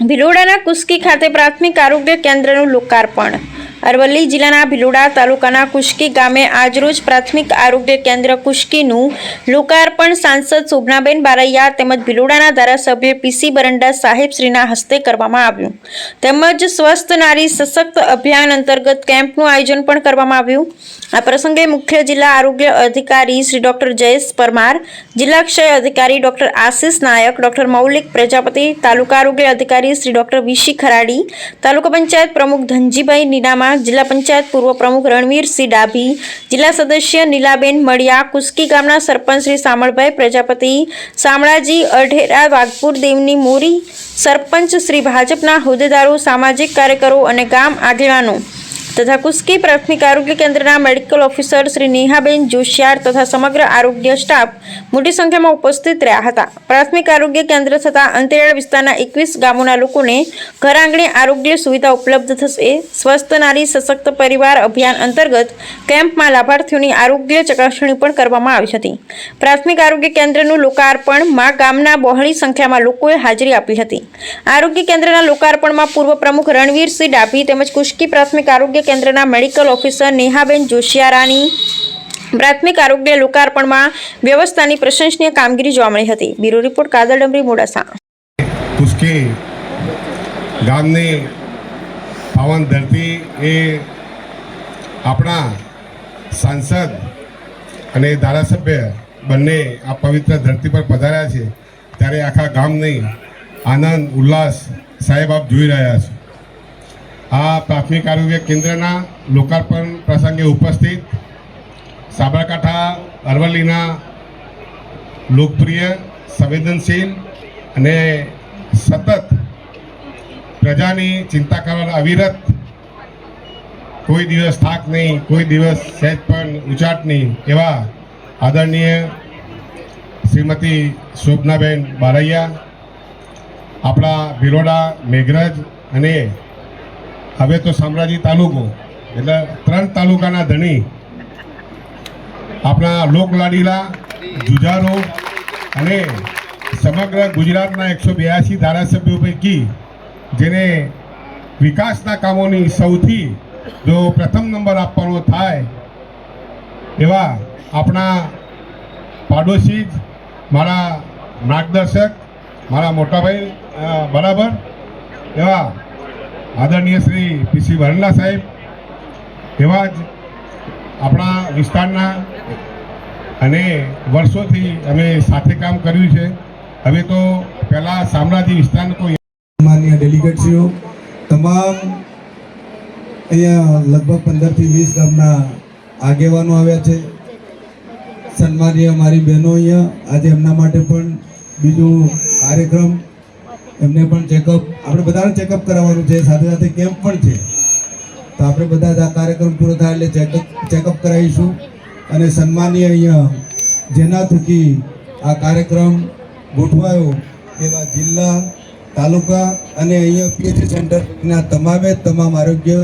ભિલોડાના કુસ્કી ખાતે પ્રાથમિક આરોગ્ય કેન્દ્રનું લોકાર્પણ અરવલ્લી જિલ્લાના ભીલુડા તાલુકાના કુશ્કી ગામે આજરોજ પ્રાથમિક આરોગ્ય કેન્દ્ર કુશ્કીનું લોકાર્પણ સાંસદ શોભનાબેન બારૈયા તેમજ ભીલુડાના ધારાસભ્ય પીસી બરંડા સાહેબશ્રીના હસ્તે કરવામાં આવ્યું. તેમજ સ્વસ્થ નારી સશક્ત અભિયાન અંતર્ગત કેમ્પનું આયોજન પણ કરવામાં આવ્યું. આ પ્રસંગે મુખ્ય જિલ્લા આરોગ્ય અધિકારી શ્રી ડોક્ટર જયેશ પરમાર, જિલ્લા ક્ષય અધિકારી ડોક્ટર આશિષ નાયક, ડોક્ટર મૌલિક પ્રજાપતિ, તાલુકા આરોગ્ય અધિકારી શ્રી ડોક્ટર વિશી ખરાડી, તાલુકા પંચાયત પ્રમુખ ધનજીભાઈ નીનામા જિલ્લા પંચાયત પૂર્વ પ્રમુખ રણવીરસિંહ ડાભી, જિલ્લા સદસ્ય નીલાબેન મળિયા કુસ્કી ગામના સરપંચ શ્રી સામળભાઈ પ્રજાપતિ, શામળાજી અઢેરા વાઘપુર દેવની મોરી, સરપંચ શ્રી ભાજપના હોદ્દેદારો, સામાજિક કાર્યકરો અને ગામ આગેવાનો. તથા કુસ્કી પ્રાથમિક આરોગ્ય કેન્દ્રના મેડિકલ ઓફિસર શ્રી નેહાબેન જોશિયાર તથા સમગ્ર આરોગ્ય સ્ટાફ મોટી સંખ્યામાં ઉપસ્થિત રહ્યા હતા. પ્રાથમિક આરોગ્ય કેન્દ્ર થતા અંતરિયાળ વિસ્તારના એકવીસ ગામોના લોકોને ઘર આંગણે આરોગ્ય સુવિધા ઉપલબ્ધ થશે. સ્વસ્થ નારી સશક્ત પરિવાર અભિયાન અંતર્ગત કેમ્પમાં લાભાર્થીઓની આરોગ્ય ચકાસણી પણ કરવામાં આવી હતી. પ્રાથમિક આરોગ્ય કેન્દ્રનું લોકાર્પણમાં ગામના બહોળી સંખ્યામાં લોકોએ હાજરી આપી હતી. આરોગ્ય કેન્દ્રના લોકાર્પણમાં પૂર્વ પ્રમુખ રણવીરસિંહ ડાભી તેમજ કુશ્કી પ્રાથમિક આરોગ્ય કેન્દ્રના મેડિકલ ઓફિસર નેહાબેન જોશિયારાની પ્રાથમિક આરોગ્ય લોકાર્પણમાં વ્યવસ્થાની પ્રશંસનીય કામગીરી જોવા મળી હતી. Bureau report Kadar Damri, Modasa. ગામની પાવન ધરતી એ આપણા સાંસદ અને ધારાસભ્ય બંને આ પવિત્ર ધરતી પર પધાર્યા છે. ત્યારે આખા ગામની આનંદ, ઉલ્લાસ સાહેબ આપ જોઈ રહ્યા છો. આ પ્રાથમિક આરોગ્ય કેન્દ્રના લોકાર્પણ પ્રસંગે ઉપસ્થિત સાબરકાંઠા, અરવલ્લીના લોકપ્રિય, સંવેદનશીલ અને સતત પ્રજાની ચિંતા કરવા અવિરત કોઈ દિવસ થાક નહીં, કોઈ દિવસ સહેજ પણ ઉચાટ નહીં એવા આદરણીય શ્રીમતી શોભનાબેન બારૈયા, આપણા ભિલોડા મેઘરજ અને હવે તો શામળાજી તાલુકો, એટલે ત્રણ તાલુકાના ધણી. આપણા લોકલાડીલા, જુજારો અને સમગ્ર ગુજરાતના એકસો બ્યાસી ધારાસભ્યો પૈકી જેને વિકાસના કામોની સૌથી જો પ્રથમ નંબર આપવાનો થાય એવા આપણા પાડોશી જ મારા માર્ગદર્શક, મારા મોટાભાઈ બરાબર, એવા આદરણીય શ્રી પીસી વરલા સાહેબ, એવા જ આપણા વિસ્તારના અને વર્ષોથી અમે સાથે કામ કર્યું છે. હવે તો પહેલાં શામળાજી વિસ્તારનો કોઈ માન્ય ડેલિગેટશ્રીઓ, તમામ અહીંયા લગભગ પંદરથી વીસ ગામના આગેવાનો આવ્યા છે. સન્માનીય મારી બહેનો અહીંયા, આજે એમના માટે પણ બીજું કાર્યક્રમ એમને પણ ચેકઅપ આપણે બધાને ચેકઅપ કરાવવાનું છે સાથે સાથે કેમ્પ પણ છે. તો આપણે બધા આ કાર્યક્રમ પૂરો થાય એટલે ચેકઅપ ચેકઅપ કરાવીશું. અને સન્માનીય અહીંયા જેના થકી આ કાર્યક્રમ ગોઠવાયો એવા જિલ્લા તાલુકા અને અહીંયા પીએચસી સેન્ટરના તમામે તમામ આરોગ્ય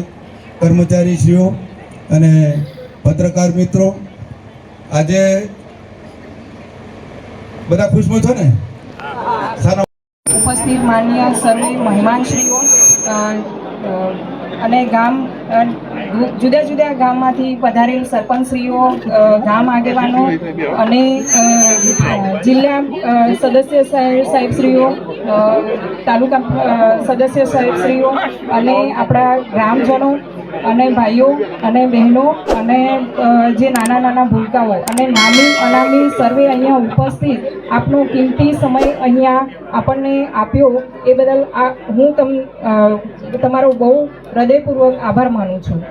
કર્મચારીશ્રીઓ અને પત્રકાર મિત્રો આજે બધા ખુશમાં છો ને? સારા ઉપસ્થિત માન્ય સર્વે મહેમાનશ્રીઓ અને ગામ જુદા જુદા ગામમાંથી પધારેલ સરપંચશ્રીઓ ગામ આગેવાનો અને જિલ્લા સદસ્ય સાહેબ સાહેબશ્રીઓ તાલુકા સદસ્ય સાહેબશ્રીઓ અને આપણા ગ્રામજનો અને ભાઈઓ અને બહેનો અને જે નાના નાના ભૂલકા હોય અને નાની અનામી સર્વે અહીંયા ઉપસ્થિત, આપનો કિંમતી સમય અહીંયા આપણને આપ્યો, એ બદલ આ હું તમ તમારો બહુ હૃદયપૂર્વક આભાર માનું છું.